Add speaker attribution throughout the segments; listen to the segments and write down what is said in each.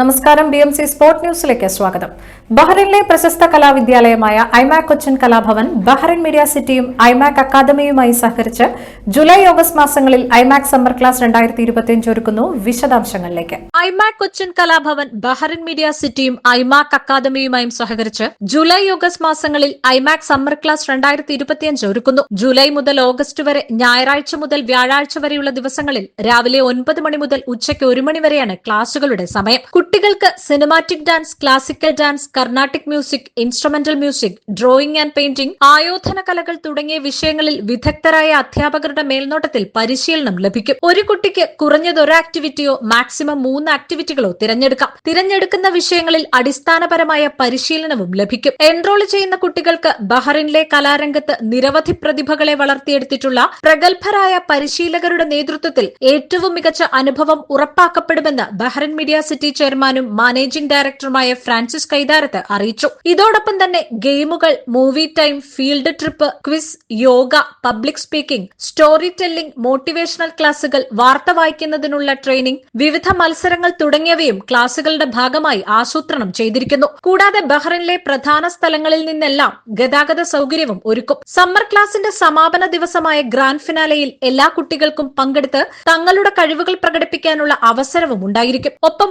Speaker 1: നമസ്കാരം B M C sport ന്യൂസിലേക്ക് സ്വാഗതം. ബഹ്റിനിലെ പ്രശസ്ത കലാവിദ്യാലയമായ IMAC Cochin Kalabhavan Bahrain media സിറ്റിയും ഐമാക് അക്കാദമിയുമായി സഹകരിച്ച് ജൂലൈ ഓഗസ്റ്റ് മാസങ്ങളിൽ ഐമാക് സമ്മർ ക്ലാസ് രണ്ടായിരത്തി ഇരുപത്തിയഞ്ച് ഒരുക്കുന്നു വിശദാംശങ്ങളിലേക്ക്. IMAC Cochin Kalabhavan Bahrain media സിറ്റിയും ഐമാക് അക്കാദമിയുമായും സഹകരിച്ച് ജൂലൈ ഓഗസ്റ്റ് മാസങ്ങളിൽ ഐമാക് സമ്മർ ക്ലാസ് രണ്ടായിരത്തി ഇരുപത്തിയഞ്ച് ഒരുക്കുന്നു. ജൂലൈ മുതൽ ഓഗസ്റ്റ് വരെ ഞായറാഴ്ച മുതൽ വ്യാഴാഴ്ച വരെയുള്ള ദിവസങ്ങളിൽ രാവിലെ ഒൻപത് മണി മുതൽ ഉച്ചയ്ക്ക് ഒരു മണി വരെയാണ് ക്ലാസുകളുടെ സമയം. കുട്ടികൾക്ക് cinematic dance classical dance Carnatic music instrumental music drawing and painting ആയോധന കലകൾ തുടങ്ങിയ വിഷയങ്ങളിൽ വിദഗ്ധരായ അധ്യാപകരുടെ മേൽനോട്ടത്തിൽ പരിശീലനം ലഭിക്കും. ഒരു കുട്ടിക്ക് കുറഞ്ഞത് ഒരു ആക്ടിവിറ്റിയോ മാക്സിമം മൂന്ന് ആക്ടിവിറ്റികളോ തിരഞ്ഞെടുക്കാം. തിരഞ്ഞെടുക്കുന്ന വിഷയങ്ങളിൽ അടിസ്ഥാനപരമായ പരിശീലനവും ലഭിക്കും. എൻറോൾ ചെയ്യുന്ന കുട്ടികൾക്ക് ബഹ്റിനിലെ കലാരംഗത്ത് നിരവധി പ്രതിഭകളെ വളർത്തിയെടുത്തിട്ടുള്ള പ്രഗത്ഭരായ പരിശീലകരുടെ നേതൃത്വത്തിൽ ഏറ്റവും മികച്ച അനുഭവം ഉറപ്പാക്കപ്പെടുമെന്ന് ബഹ്റിൻ മീഡിയ സിറ്റി ചെയർമാനും മാനേജിംഗ് ഡയറക്ടറുമായ ഫ്രാൻസിസ് കൈതാരത്ത് അറിയിച്ചു. ഇതോടൊപ്പം തന്നെ ഗെയിമുകൾ movie time field trip quiz yoga public speaking storytelling motivational ക്ലാസുകൾ വാർത്ത വായിക്കുന്നതിനുള്ള ട്രെയിനിംഗ് വിവിധ മത്സരങ്ങൾ തുടങ്ങിയവയും ക്ലാസുകളുടെ ഭാഗമായി ആസൂത്രണം ചെയ്തിരിക്കുന്നു. കൂടാതെ ബഹ്റിനിലെ പ്രധാന സ്ഥലങ്ങളിൽ നിന്നെല്ലാം ഗതാഗത സൗകര്യവും ഒരുക്കും. സമ്മർ ക്ലാസിന്റെ സമാപന ദിവസമായ ഗ്രാൻഡ് ഫിനാലയിൽ എല്ലാ കുട്ടികൾക്കും പങ്കെടുത്ത് തങ്ങളുടെ കഴിവുകൾ പ്രകടിപ്പിക്കാനുള്ള അവസരവും ഉണ്ടായിരിക്കും. ഒപ്പം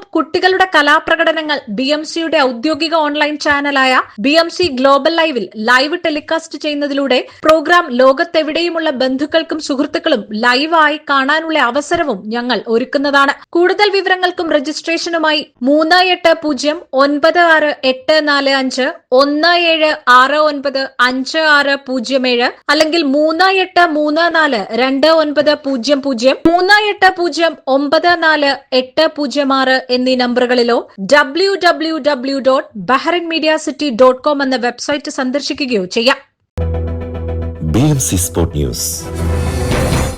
Speaker 1: കുട്ടികളുടെ കലാപ്രകടനങ്ങൾ ബി എം സിയുടെ ഔദ്യോഗിക ഓൺലൈൻ ചാനലായ ബി എം സി ഗ്ലോബൽ ലൈവിൽ ലൈവ് ടെലികാസ്റ്റ് ചെയ്യുന്നതിലൂടെ പ്രോഗ്രാം ലോകത്തെവിടെയുമുള്ള ബന്ധുക്കൾക്കും സുഹൃത്തുക്കളും ലൈവായി കാണാനുള്ള അവസരവും ഞങ്ങൾ ഒരുക്കുന്നതാണ്. കൂടുതൽ വിവരങ്ങൾക്കും രജിസ്ട്രേഷനുമായി മൂന്ന് എട്ട് പൂജ്യം ഒൻപത് ആറ് എട്ട് നാല് അഞ്ച് ഒന്ന് ഏഴ് ആറ് ഒൻപത് അഞ്ച് ആറ് പൂജ്യം ഏഴ് അല്ലെങ്കിൽ മൂന്ന് എട്ട് മൂന്ന് നാല് രണ്ട് ഒൻപത് പൂജ്യം പൂജ്യം മൂന്ന് എട്ട് പൂജ്യം ഒമ്പത് നാല് എട്ട് പൂജ്യം ആറ് എന്നീ നമ്പറുകളിലോ W W W dot Bahrain media city dot com എന്ന വെബ്സൈറ്റ് സന്ദർശിക്കുകയോ ചെയ്യാം
Speaker 2: Sport News.